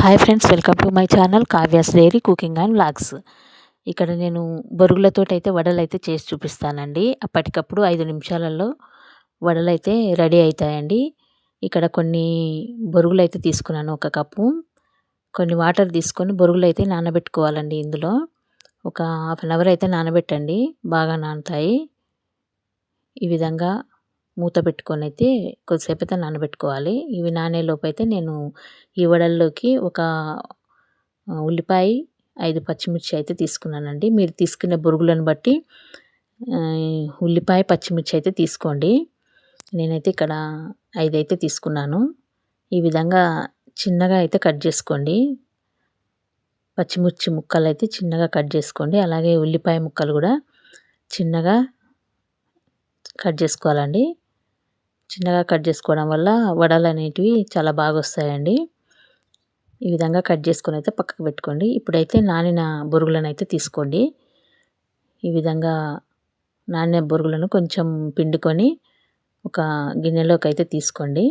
Hi friends welcome to my channel Kavya's diary cooking and vlogs ఇక్కడ నేను బొరుగులతో అయితే వడలు అయితే చేసి చూపిస్తానండి. అప్పటికప్పుడు ఐదు నిమిషాలలో వడలు అయితే రెడీ అవుతాయండి ఇక్కడ కొన్ని బొరుగులు అయితే తీసుకున్నాను ఒక కప్పు. కొన్ని వాటర్ తీసుకొని బొరుగులు అయితే నానబెట్టుకోవాలండి ఇందులో. ఒక హాఫ్ అన్ అవర్ అయితే నానబెట్టండి. బాగా నానుతాయి. ఈ విధంగా మూత పెట్టుకొని అయితే కొద్దిసేపు అయితే నానబెట్టుకోవాలి. ఇవి నానేలోపు అయితే నేను ఈ వడల్లోకి ఒక ఉల్లిపాయ ఐదు పచ్చిమిర్చి అయితే తీసుకున్నానండి. మీరు తీసుకునే బురుగులను బట్టి ఉల్లిపాయ పచ్చిమిర్చి అయితే తీసుకోండి. నేనైతే ఇక్కడ ఐదు అయితే తీసుకున్నాను. ఈ విధంగా చిన్నగా అయితే కట్ చేసుకోండి. పచ్చిమిర్చి ముక్కలు అయితే చిన్నగా కట్ చేసుకోండి. అలాగే ఉల్లిపాయ ముక్కలు కూడా చిన్నగా కట్ చేసుకోవాలండి. చిన్నగా కట్ చేసుకోవడం వల్ల వడలు అనేటివి చాలా బాగా వస్తాయండి. ఈ విధంగా కట్ చేసుకొని అయితే పక్కకు పెట్టుకోండి. ఇప్పుడైతే నానిన బొరుగులను అయితే తీసుకోండి. ఈ విధంగా నానిన బొరుగులను కొంచెం పిండుకొని ఒక గిన్నెలోకి అయితే తీసుకోండి.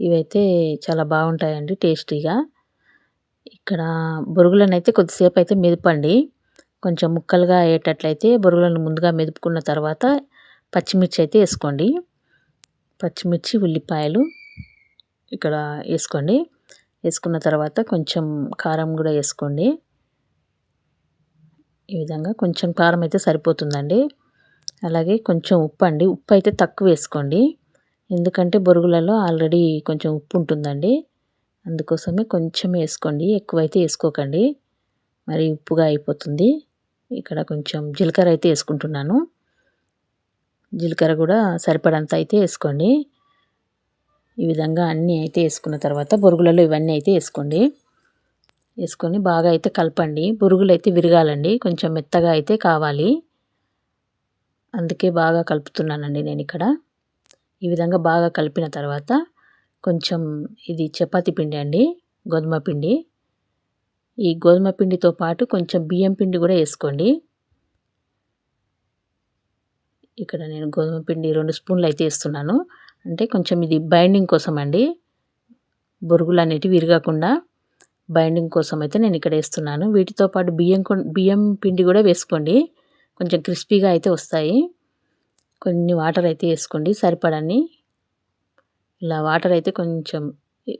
ఇవైతే చాలా బాగుంటాయండి టేస్టీగా. ఇక్కడ బొరుగులను అయితే కొద్దిసేపు అయితే మెదపండి. కొంచెం ముక్కలుగా అయ్యేటట్లయితే బొరుగులను ముందుగా మెదుపుకున్న తర్వాత పచ్చిమిర్చి అయితే వేసుకోండి. పచ్చిమిర్చి ఉల్లిపాయలు ఇక్కడ వేసుకోండి. వేసుకున్న తర్వాత కొంచెం కారం కూడా వేసుకోండి. ఈ విధంగా కొంచెం కారం అయితే సరిపోతుందండి. అలాగే కొంచెం ఉప్పు అండి. ఉప్పు అయితే తక్కువ వేసుకోండి. ఎందుకంటే బొరుగులలో ఆల్రెడీ కొంచెం ఉప్పు ఉంటుందండి. అందుకోసమే కొంచెం వేసుకోండి. ఎక్కువైతే వేసుకోకండి. మరి ఉప్పుగా అయిపోతుంది. ఇక్కడ కొంచెం జీలకర్ర అయితే వేసుకుంటున్నాను. జీలకర్ర కూడా సరిపడంత అయితే వేసుకోండి. ఈ విధంగా అన్నీ అయితే వేసుకున్న తర్వాత బొరుగులలో ఇవన్నీ అయితే వేసుకోండి. వేసుకొని బాగా అయితే కలపండి. బురుగులు అయితే విరగాలండి. కొంచెం మెత్తగా అయితే కావాలి. అందుకే బాగా కలుపుతున్నానండి నేను ఇక్కడ. ఈ విధంగా బాగా కలిపిన తర్వాత కొంచెం ఇది చపాతి పిండి అండి. గోధుమ పిండి. ఈ గోధుమ పిండితో పాటు కొంచెం బియ్యం పిండి కూడా వేసుకోండి. ఇక్కడ నేను గోధుమ పిండి రెండు స్పూన్లు అయితే వేస్తున్నాను. అంటే కొంచెం ఇది బైండింగ్ కోసం అండి. బొరుగులు అనేటివి విరగకుండా బైండింగ్ కోసం అయితే నేను ఇక్కడ వేస్తున్నాను. వీటితో పాటు బియ్యం బియ్యం పిండి కూడా వేసుకోండి. కొంచెం క్రిస్పీగా అయితే వస్తాయి. కొన్ని వాటర్ అయితే వేసుకోండి సరిపడని ఇలా వాటర్ అయితే కొంచెం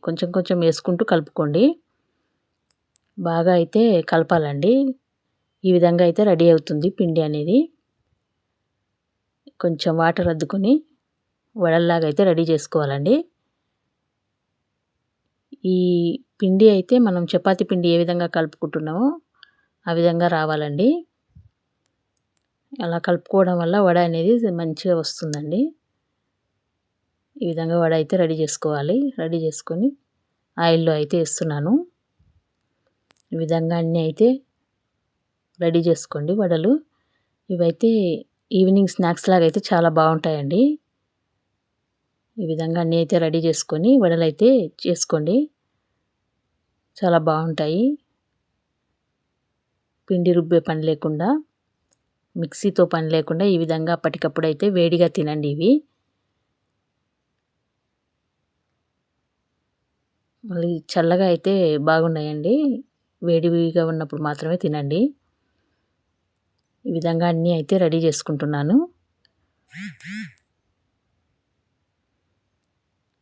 కొంచెం కొంచెం వేసుకుంటూ కలుపుకోండి. బాగా అయితే కలపాలండి. ఈ విధంగా అయితే రెడీ అవుతుంది పిండి అనేది. కొంచెం వాటర్ అద్దుకొని వడల్లాగా అయితే రెడీ చేసుకోవాలండి. ఈ పిండి అయితే మనం చపాతీ పిండి ఏ విధంగా కలుపుకుంటున్నామో ఆ విధంగా రావాలండి. అలా కలుపుకోవడం వల్ల వడ అనేది మంచిగా వస్తుందండి. ఈ విధంగా వడ అయితే రెడీ చేసుకోవాలి. రెడీ చేసుకొని ఆయిల్లో అయితే వేస్తున్నాను. ఈ విధంగా అన్నీ అయితే రెడీ చేసుకోండి వడలు. ఇవైతే ఈవినింగ్ స్నాక్స్ లాగా అయితే చాలా బాగుంటాయండి. ఈ విధంగా అన్నీ అయితే రెడీ చేసుకొని వడలు అయితే చేసుకోండి. చాలా బాగుంటాయి. పిండి రుబ్బే పని లేకుండా మిక్సీతో పని లేకుండా ఈ విధంగా అప్పటికప్పుడు అయితే వేడిగా తినండి ఇవి. మళ్ళీ చల్లగా అయితే బాగున్నాయండి. వేడివిగా ఉన్నప్పుడు మాత్రమే తినండి. ఈ విధంగా అన్నీ అయితే రెడీ చేసుకుంటున్నాను.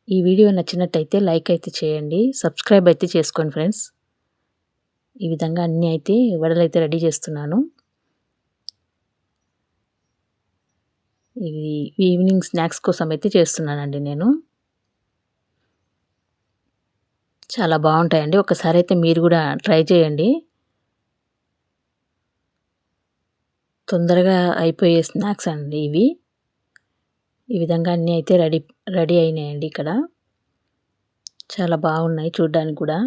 ఈ వీడియో నచ్చినట్టయితే లైక్ అయితే చేయండి. సబ్స్క్రైబ్ అయితే చేసుకోండి ఫ్రెండ్స్. ఈ విధంగా అన్నీ అయితే వడలు అయితే రెడీ చేస్తున్నాను. ఇవి ఈవినింగ్ స్నాక్స్ కోసం అయితే చేస్తున్నానండి నేను. చాలా బాగుంటాయండి. ఒకసారి అయితే మీరు కూడా ట్రై చేయండి. తొందరగా అయిపోయే స్నాక్స్ అండి ఇవి. ఈ విధంగా అన్నీ అయితే రెడీ రెడీ అయినాయండి ఇక్కడ. చాలా బాగున్నాయి చూడ్డానికి కూడా.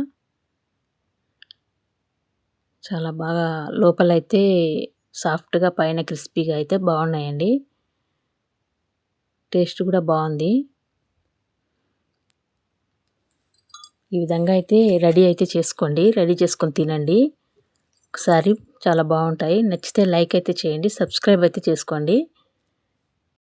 చాలా బాగా లోపలైతే సాఫ్ట్గా పైన క్రిస్పీగా అయితే బాగున్నాయండి. టేస్ట్ కూడా బాగుంది. ఈ విధంగా అయితే రెడీ అయితే చేసుకోండి. రెడీ చేసుకొని తినండి. ఒకసారి చాలా బాగుంటాయి. నచ్చితే లైక్ అయితే చేయండి. సబ్స్క్రైబ్ అయితే చేసుకోండి.